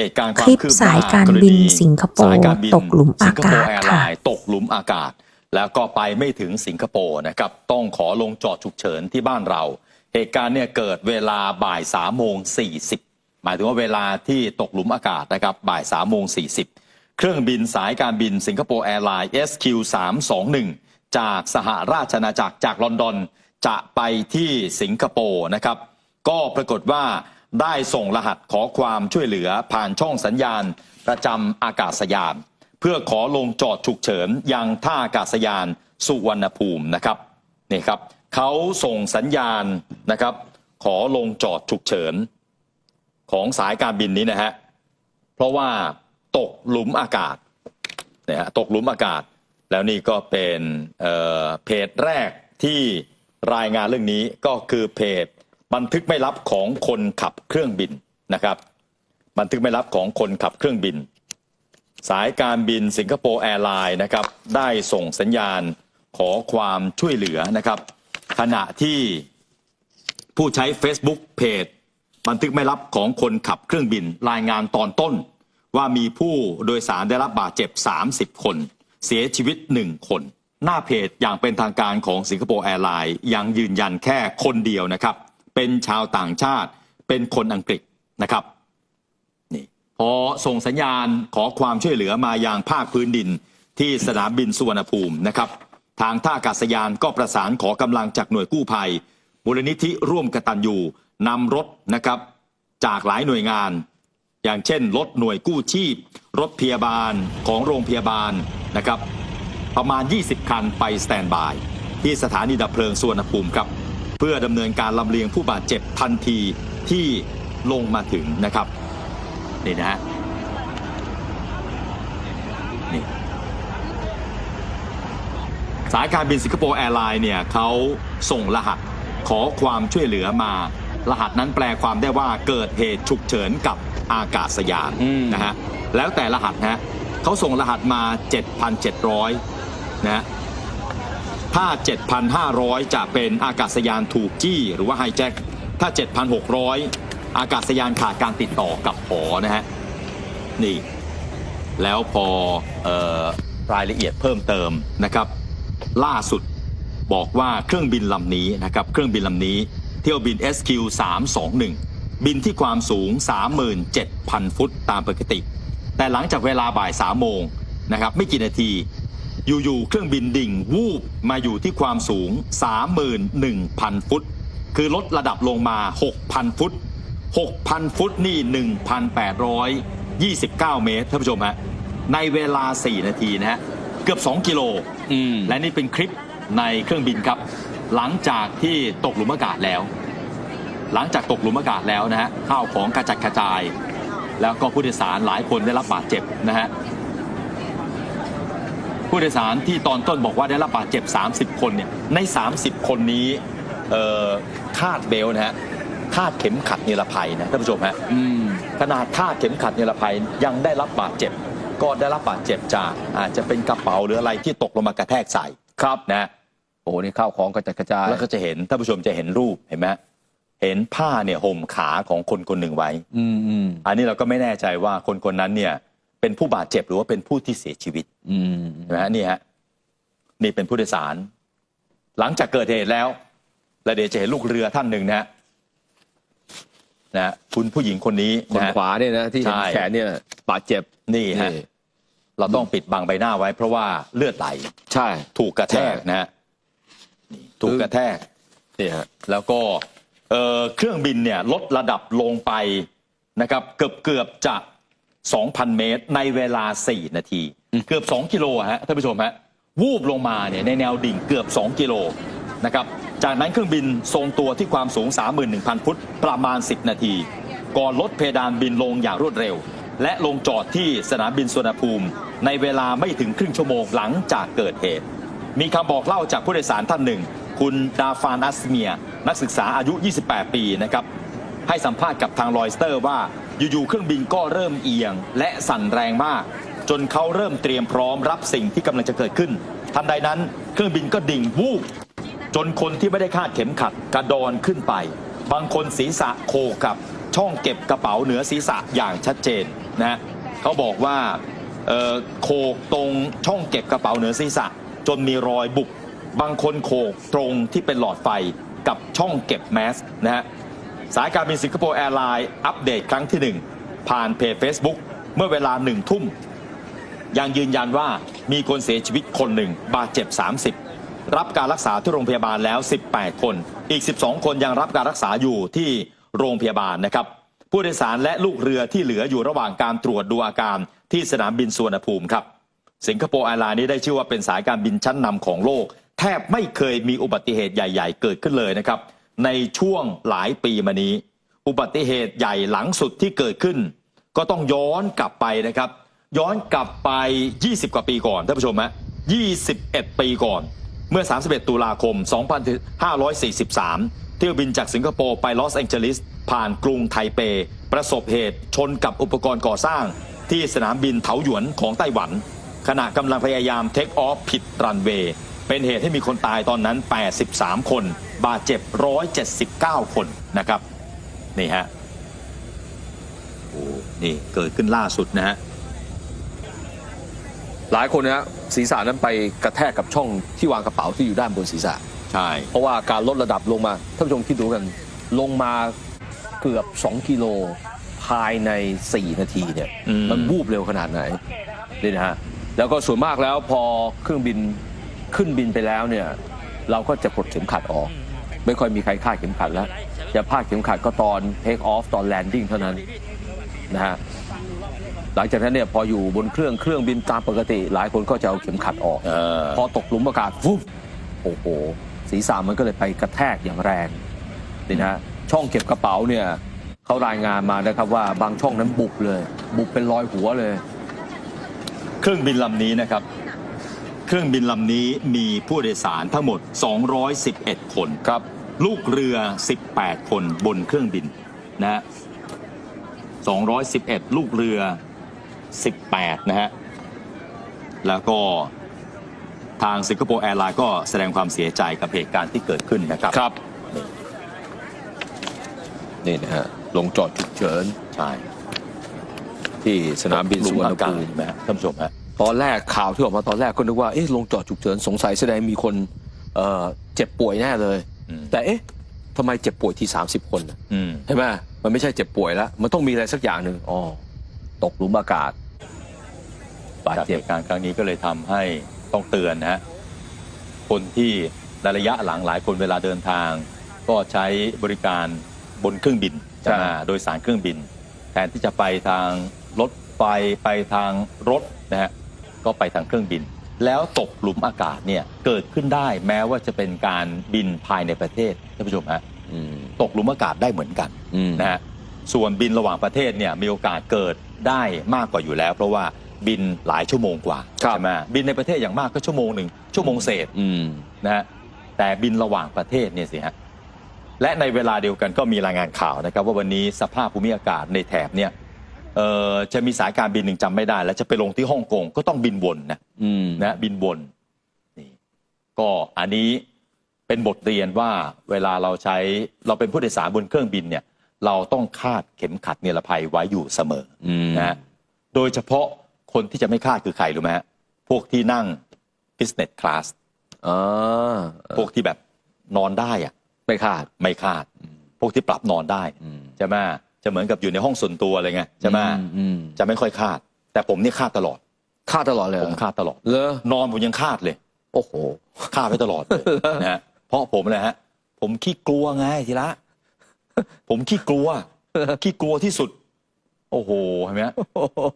เหตุการณ์ควาคลิมปคืบหสาน้ายการกรบินณีสิงคโปร์สายการบินตกหลุมอากาศสิงคโปร์แอร์ไลค่ะน์ตกหลุมอากาศ แล้วก็ไปไม่ถึงสิงคโปร์นะครับต้องขอลงจอดฉุกเฉินที่บ้านเรา เหตุการณ์เนี่ยเกิดเวลาบ่าย3ามโมงสีหมายถึงว่าเวลาที่ตกหลุมอากาศนะครับบ่าย3ามโมงสีเครื่องบินสายการบินสิงคโปร์แอร์ไลน์ SQ 321จากสหราชอาณาจักรจากลอนดอนจะไปที่สิงคโปร์นะครับ ก็ปรากฏว่า ได้ส่งรหัสขอความช่วยเหลือผ่านช่องสัญญาณ ประจำอากาศยาน เพื่อขอลงจอดฉุกเฉินยังท่าอากาศยานสุวรรณภูมินะครับนี่ครับเขาส่งสัญญาณนะครับ ขอลงจอดฉุกเฉิน ของสายการบินนี้นะฮะเพราะว่าตกหลุมอากาศนี่ยฮะตกหลุมอากาศ แล้วนี่ก็เป็นเอ่อเพจแรกที่รายงานเรื่องนี้ก็คือเพจ บันทึกไม่ลับของคนขับเครื่องบินนะครับ บันทึกไม่ลับของคนขับเครื่องบิน สายการบินสิงคโปร์แอร์ไลน์นะครับได้ส่งสัญญาณขอความช่วยเหลือนะครับ ขณะที่ผู้ใช้ Facebook เพจบันทึกไม่ลับของคนขับเครื่องบินรายงานตอนต้น ว่ามีผู้โดยสารได้รับบาดเจ็บ 30 คน เสียชีวิต 1 คน หน้าเพจอย่างเป็นทางการของสิงคโปร์แอร์ไลน์ยังยืนยันแค่คนเดียวนะครับ เป็นชาวต่างชาติ เป็นคนอังกฤษนะครับนี่พอส่งสัญญาณขอความช่วยเหลือมาอยังภาคพื้นดินที่สนามบินสุวรรณภูมินะครับ ทางท่าอากาศยานก็ประสานขอกำลังจากหน่วยกู้ภัยมูลนิธิร่วมกตัญญูนำรถนะครับจากหลายหน่วยงาน อย่างเช่น รถหน่วยกู้ชีพ รถพยาบาลของโรงพยาบาลนะครับ ประมาณ 20 คันไปสแตนบาย ที่สถานีดับเพลิงสุวรรณภูมิครับ เพื่อดำเนินการลำเลียงผู้บาดเจ็บทันทีที่ลงมาถึงนะครับนี่นะฮะนี่สายการบินสิงคโปร์แอร์ไลน์เนี่ยเขาส่งรหัสขอความช่วยเหลือมา รหัสนั้นแปลความได้ว่าเกิดเหตุฉุกเฉินกับอากาศยานอืมนะฮะแล้วแต่รหัสนะฮะเขาส่งรหัสมา 7,700นะฮะ ถ้า 7,500 จะเป็นอากาศยานถูกจี้หรือว่าไฮแจ็ค ถ้า 7,600 อากาศยานขาดการติดต่อกับหอนะฮะ นี่ แล้วพอออรายละเอียดเพิ่มเติมนะครับ ล่าสุดบอกว่าเครื่องบินลำนี้นะครับ เครื่องบินลำนี้เที่ยวบิน SQ 321บินที่ความสูง 37,000 ฟุตตามปกติ แต่หลังจากเวลาบ่าย3โมงนะครับ ไม่กี่นาที อยู่ๆเครื่องบินดิ่งวูบมาอยู่ที่ความสูง 31,000 ฟุต คือลดระดับลงมา 6,000 ฟุต 6,000 ฟุตนี่ 1,829 เมตรท่านผู้ชมฮะในเวลา 4 นาทีนะฮะเกือบ 2 กิโลอืมและนี่เป็นคลิปในเครื่องบินครับ หลังจากที่ตกหลุมอากาศแล้ว หลังจากตกหลุมอากาศแล้วนะฮะข้าวของกระจัดกระจาย แล้วก็ผู้โดยสารหลายคนได้รับบาดเจ็บนะฮะ ผู้โดยสารที่ตอนต้นบอกว่าได้รับบาดเจ็บ 30 คนเนี่ยใน 30 คนนี้เอ่อคาดเบลต์นะฮะคาดเข็มขัดนิรภัยนะท่านผู้ชมฮะอืมขนาดคาดเข็มขัดนิรภัยยังได้รับบาดเจ็บ ก็ได้รับบาดเจ็บจากอาจจะเป็นกระเป๋าหรืออะไรที่ตกลงมากระแทกใส่ครับนะโอ้นี่ข้าวของกระจัดกระจายแล้วก็จะเห็นท่านผู้ชมจะเห็นรูปเห็นไหมเห็นผ้าเนี่ยห่มขาของคนคนหนึ่งไว้ อืมอืมอันนี้เราก็ไม่แน่ใจว่าคนคนนั้นเนี่ย เป็นผู้บาดเจ็บหรือว่าเป็นผู้ที่เสียชีวิตอืมเห็นไหมฮะนี่ฮะนี่เป็นผู้โดยสาร หลังจากเกิดเหตุแล้วแล้วเดี๋ยวจะเห็นลูกเรือท่านหนึ่งนะฮะนะฮะคุณผู้หญิงคนนี้คนนะฮะ ขวาเนี่ยนะที่เห็นใช่ แขนเนี่ยบาดเจ็บนี่ฮะนี่เราต้องปิดบังใบหน้าไว้ เพราะว่าเลือดไหลใช่ ถูกกระแทกใช่นะฮะนี่ถูกกระแทก นี่ฮะ แล้วก็เอ่อเครื่องบินเนี่ยลดระดับลงไปนะครับ เกือบเกือบจะ 2,000 เมตร ในเวลา 4 นาที เกือบ 2 กิโลฮะท่านผู้ชมฮะวูบลงมาเนี่ยในแนวดิ่งเกือบ 2 กิโลนะครับจากนั้นเครื่องบินทรงตัวที่ความสูง 31,000 ฟุตประมาณ 10 นาที ก่อนลดเพดานบินลงอย่างรวดเร็ว และลงจอดที่สนามบินสุวรรณภูมิ ในเวลาไม่ถึงครึ่งชั่วโมงหลังจากเกิดเหตุ มีคำบอกเล่าจากผู้โดยสารท่านหนึ่ง คุณดาฟานัสเมีย นักศึกษาอายุ 28 ปีนะครับให้สัมภาษณ์กับทางรอยสเตอร์ว่า อยู่ๆเครื่องบินก็เริ่มเอียง และสั่นแรงมาก จนเขาเริ่มเตรียมพร้อมรับสิ่งที่กำลังจะเกิดขึ้นทันใดนั้น เครื่องบินก็ดิ่งวูบจนคนที่ไม่ได้คาดเข็มขัดกระดอนขึ้นไป บางคนศีรษะโคกับ ช่องเก็บกระเป๋าเหนือศีรษะอย่างชัดเจนนะเขาบอกว่าโขกตรงช่องเก็บกระเป๋าเหนือศีรษะ จนมีรอยบุบบางคนโขกตรงที่เป็นหลอดไฟกับช่องเก็บแมสนะฮะ สายการบินสิงคโปร์แอร์ไลน์อัปเดตครั้งที่ 1 ผ่านเพจ Facebook เมื่อเวลาหนึ่งทุ่ม ยังยืนยันว่ามีคนเสียชีวิตคนหนึ่งบาดเจ็บ 30 รับการรักษาที่โรงพยาบาลแล้ว 18 คน อีก 12 คนยังรับการรักษาอยู่ที่โรงพยาบาลนะครับ ผู้โดยสารและลูกเรือที่เหลืออยู่ระหว่างการตรวจดูอาการที่สนามบินสุวรรณภูมิครับ สิงคโปร์แอร์ไลน์นี้ได้ชื่อว่าเป็นสายการบินชั้นนำของโลก แทบไม่เคยมีอุบัติเหตุใหญ่ ๆ เกิดขึ้นเลยนะครับ ในช่วงหลายปีมานี้ อุบัติเหตุใหญ่หลังสุดที่เกิดขึ้น ก็ต้องย้อนกลับไปนะครับ ย้อนกลับไป 20 กว่าปีก่อนท่านผู้ชมฮะ21 ปีก่อน เมื่อ 31 ตุลาคม 2543 เที่ยวบินจากสิงคโปร์ไปลอสแองเจลิส ผ่านกรุงไทเป ประสบเหตุชนกับอุปกรณ์ก่อสร้าง ที่สนามบินเถาหยวนของไต้หวัน ขณะกำลังพยายามเทคออฟผิดรันเวย์ เป็นเหตุให้มีคนตายตอนนั้น 83 คน บาดเจ็บ 179 คนนะครับ นี่ฮะโอ้นี่เกิดขึ้นล่าสุดนะฮะหลายคนนะฮะศีรษะนั้นไปกระแทกกับช่องที่วางกระเป๋าที่อยู่ด้านบนศีรษะ ใช่ เพราะว่าการลดระดับลงมาท่านผู้ชมคิดดูกันลงมาเกือบ 2 กิโลภายใน 4 นาทีเนี่ย อืม มันวูบเร็วขนาดไหนนี่นะฮะแล้วก็ส่วนมากแล้วพอเครื่องบิน ขึ้นบินไปแล้วเนี่ยเราก็จะปลดเข็มขัดออก ไม่ค่อยมีใครคาดเข็มขัดแล้ว จะพาดเข็มขัดก็ตอนเทคออฟตอนแลนดิ้งเท่านั้นนะฮะหลังจากนั้นเนี่ยพออยู่บนเครื่องเครื่องบินตามปกติ หลายคนก็จะเอาเข็มขัดออกเออพอตกหลุมอากาศฟุบโอ้โหศีรษะมันก็เลยไปกระแทกอย่างแรงนี่นะฮะช่องเก็บกระเป๋าเนี่ยเขารายงานมานะครับว่าบางช่องนั้นบุบเลย บุบเป็นรอยหัวเลย เครื่องบินลำนี้นะครับ เครื่องบินลำนี้มีผู้โดยสารทั้งหมด 211 คน ครับ ลูกเรือ 18 คนบนเครื่องบินนะฮะ211 ลูกเรือ 18 นะฮะ แล้วก็ทางสิงคโปร์แอร์ไลน์ก็แสดงความเสียใจกับเหตุการณ์ที่เกิดขึ้นนะครับ ครับ นี่นะฮะ ลงจอดฉุกเฉินใช่ที่สนามบินสุวรรณอากาศภูมิใช่ไหมฮะท่านผู้ชมฮะ ตอนแรกข่าวที่ออกมาตอนแรกก็นึกว่าเอ๊ะลงจอดฉุกเฉินสงสัยแสดงมีคนเอ่อเจ็บป่วยแน่เลยอืมแต่เอ๊ะทำไมเจ็บป่วยที่ 30 คนน่ะอืมใช่ไหมมันไม่ใช่เจ็บป่วยแล้ว มันต้องมีอะไรสักอย่างหนึ่งอ๋อตกหลุมอากาศบาดจากเจ็เหบตุการณ์ครั้งนี้ก็เลยทำให้ต้องเตือนนะฮะคนที่ในระยะหลังหลายคนเวลาเดินทาง ก็ใช้บริการบนเครื่องบินใช่นะโดยสารเครื่องบิน แทนที่จะไปทางรถไฟไปทางรถนะฮะ ก็ไปทางเครื่องบิน แล้วตกหลุมอากาศเนี่ยเกิดขึ้นได้แม้ว่าจะเป็นการบินภายในประเทศท่านผู้ชมฮะอืมตกหลุมอากาศได้เหมือนกันอืมนะฮะส่วนบินระหว่างประเทศเนี่ยมีโอกาสเกิดได้มากกว่าอยู่แล้ว เพราะว่าบินหลายชั่วโมงกว่าครับใช่ไหมบินในประเทศอย่างมากก็ชั่วโมงหนึ่งชั่วโมงเศษอืมนะฮะแต่บินระหว่างประเทศเนี่ยสิฮะและในเวลาเดียวกันก็มีรายงานข่าวนะครับ ว่าวันนี้สภาพภูมิอากาศในแถบเนี่ย เอ่อจะมีสายการบินหนึ่งจำไม่ได้ แล้วจะไปลงที่ฮ่องกงก็ต้องบินวนนะอืมนะบินวนนี่ก็อันนี้เป็นบทเรียนว่าเวลาเราใช้เราเป็นผู้โดยสารบนเครื่องบินเนี่ย เราต้องคาดเข็มขัดนิรภัยไว้อยู่เสมออืมนะฮะโดยเฉพาะคนที่จะไม่คาดคือใครรู้ไหมฮะพวกที่นั่ง business class อ่าพวกที่แบบนอนได้อะ ไม่คาด ไม่คาด พวกที่ปรับนอนได้อืม ใช่ไหม จะเหมือนกับอยู่ในห้องส่วนตัวอะไรไงใช่ไหมอือืมจะไม่ค่อยคาด แต่ผมนี่คาดตลอดคาดตลอดเลยเหรผอมคาดตลอดเลอนอนผมยังคาดเลยโอ้โหฆ่าไว้ตลอดเลยนะฮะเพราะผมนะฮะ ผมขี้กลัวไงทีละ ผมขี้กลัวขี้กลัวที่สุด โอ้โหเห็นไหมฮะ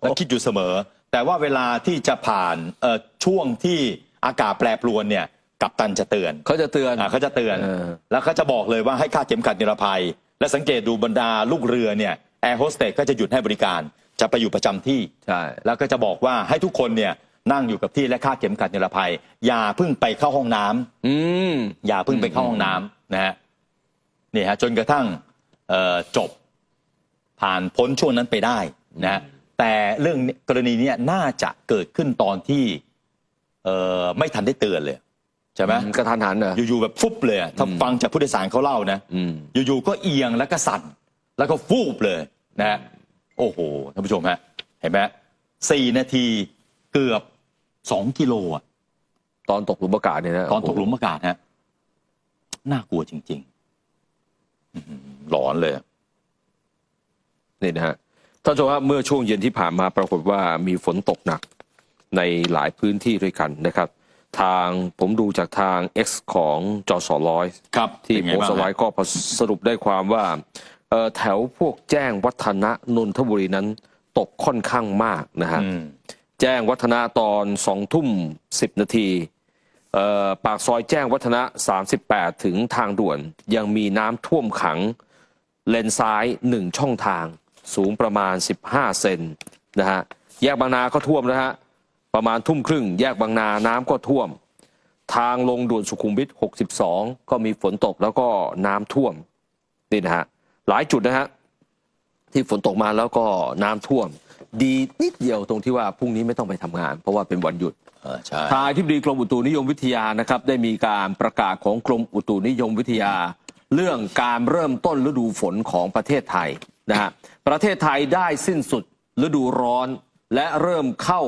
แล้วคิดอยู่เสมอ แต่ว่าเวลาที่จะผ่านเอ่อช่วงที่อากาศแปรปรวนเนี่ย กัปตันจะเตือนเขาจะเตือน อ่าเขาจะเตือน เออ แล้วเขาจะบอกเลยว่าให้คาดเข็มขัดนิรภัย และสังเกตดูบรรดาลูกเรือเนี่ยแอร์โฮสเตสก็จะหยุดให้บริการ จะไปอยู่ประจำที่ ใช่ แล้วก็จะบอกว่าให้ทุกคนเนี่ยนั่งอยู่กับที่และคาดเข็มขัดนิรภัย อย่าเพิ่งไปเข้าห้องน้ำอืมอย่าเพิ่งไปเข้าห้องน้ำนะฮะนี่ฮะจนกระทั่งเอ่อจบผ่านพ้นช่วงนั้นไปได้นะฮะแต่เรื่องนี้กรณีเนี้ยน่าจะเกิดขึ้นตอนที่เอ่อไม่ทันได้เตือนเลย ใช่ไหมกระทันหันเหรออยู่ๆแบบฟุบเลยอะถ้าอืมฟังจากผู้โดยสารเขาเล่านะอืม อยู่ๆก็เอียงแล้วก็สั่นแล้วก็ฟูบเลยนะฮะโอ้โหท่านผู้ชมฮะเห็นไหมสี่นาทีเกือบสองกิโลอะ ตอนตกหลุมอากาศเนี่ยนะตอนตกหลุมอากาศฮะ น่ากลัวจริงๆอื้อหือหลอนเลย นี่นะฮะท่านผู้ชมครับเมื่อช่วงเย็นที่ผ่านมาปรากฏว่ามีฝนตกหนักในหลายพื้นที่ด้วยกันนะครับ ทางผมดูจากทาง X ของจอสอร้อยครับที่เป็นไงโพสบ้างต์เอาไว้ฮะ ก็สรุปได้ความว่าเอ่อแถวพวกแจ้งวัฒนะนนทบุรีนั้นตกค่อนข้างมากนะฮะ อืม แจ้งวัฒนะตอนสองทุ่มสิบนาทีเอ่อปากซอยแจ้งวัฒนะ 38 ถึงทางด่วน ยังมีน้ำท่วมขัง เลนซ้ายหนึ่งช่องทาง สูงประมาณ 15 เซนนะฮะ แยกบางนาก็ท่วมนะฮะ ประมาณทุ่มครึ่งแยกบางนาน้ำก็ท่วม ทางลงด่วนสุขุมวิท 62 ก็มีฝนตกแล้วก็น้ำท่วมนี่นะฮะหลายจุดนะฮะที่ฝนตกมาแล้วก็น้ำท่วม ดีนิดเดียวตรงที่ว่าพรุ่งนี้ไม่ต้องไปทำงาน เพราะว่าเป็นวันหยุดเออใช่ทางอธิบดีกรมอุตุนิยมวิทยานะครับได้มีการประกาศของกรมอุตุนิยมวิทยา เรื่องการเริ่มต้นฤดูฝนของประเทศไทยนะฮะประเทศไทยได้สิ้นสุดฤดูร้อนและเริ่มเข้า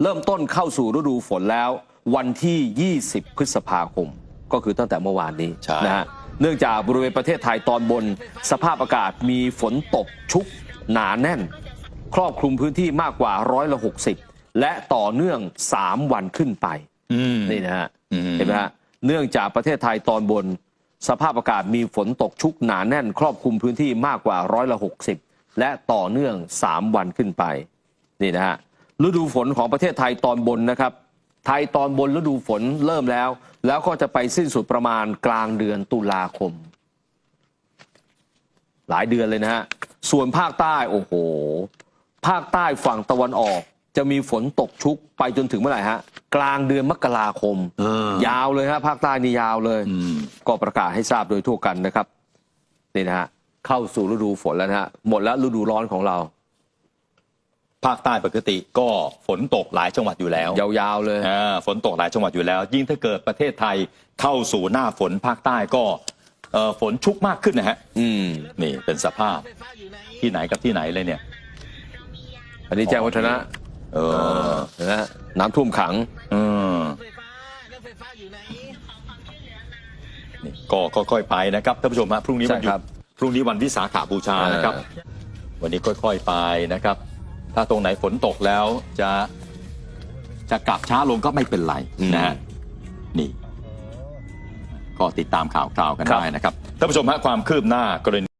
เริ่มต้นเข้าสู่ฤดูฝนแล้ว วันที่ 20 พฤษภาคม ก็คือตั้งแต่เมื่อวานนี้ใช่นะฮะเนื่องจากบริเวณประเทศไทยตอนบน สภาพอากาศมีฝนตกชุกหนาแน่น ครอบคลุมพื้นที่มากกว่าร้อยละหกสิบและต่อเนื่อง 3 วันขึ้นไปอืมนี่นะฮะอืมเห็นไหมฮะเนื่องจากประเทศไทยตอนบน สภาพอากาศมีฝนตกชุกหนาแน่น ครอบคลุมพื้นที่มากกว่าร้อยละหกสิบและต่อเนื่อง 3 วันขึ้นไป นี่นะฮะ ฤดูฝนของประเทศไทยตอนบนนะครับ ไทยตอนบนฤดูฝนเริ่มแล้ว แล้วก็จะไปสิ้นสุดประมาณกลางเดือนตุลาคม หลายเดือนเลยนะฮะ ส่วนภาคใต้โอ้โห ภาคใต้ฝั่งตะวันออก จะมีฝนตกชุกไปจนถึงเมื่อไหร่ฮะ กลางเดือนมกราคมเออยาวเลยฮะภาคใต้นี่ยาวเลยอืมก็ประกาศให้ทราบโดยทั่วกันนะครับนี่นะฮะเข้าสู่ฤดูฝนแล้วนะฮะหมดแล้วฤดูร้อนของเรา ภาคใต้ปกติก็ฝนตกหลายจังหวัดอยู่แล้ว ยาวๆเลยอ่าฝนตกหลายจังหวัดอยู่แล้ว ยิ่งถ้าเกิดประเทศไทยเข้าสู่หน้าฝนภาคใต้ก็เอ่อฝนชุกมากขึ้นนะฮะ อืม นี่เป็นสภาพที่ไหนกับที่ไหนเลยเนี่ย อันนี้แจ้งวัฒนะเออนะฮะน้ำท่วมขัง เออนี่ก็ค่อยๆไปนะครับท่านผู้ชมฮะพรุ่งนี้วันหยุใช่ครัดบพรุ่งนี้วันวิสาขาบูชานะครับ เออ วันนี้ค่อยๆไปนะครับ ถ้าตรงไหนฝนตกแล้วจะจะกลับช้าลงก็ไม่เป็นไรนะฮะนี่ ก็ติดตามข่าวคราวกันได้นะครับท่านผู้ชมฮะความคืบหน้ากรณี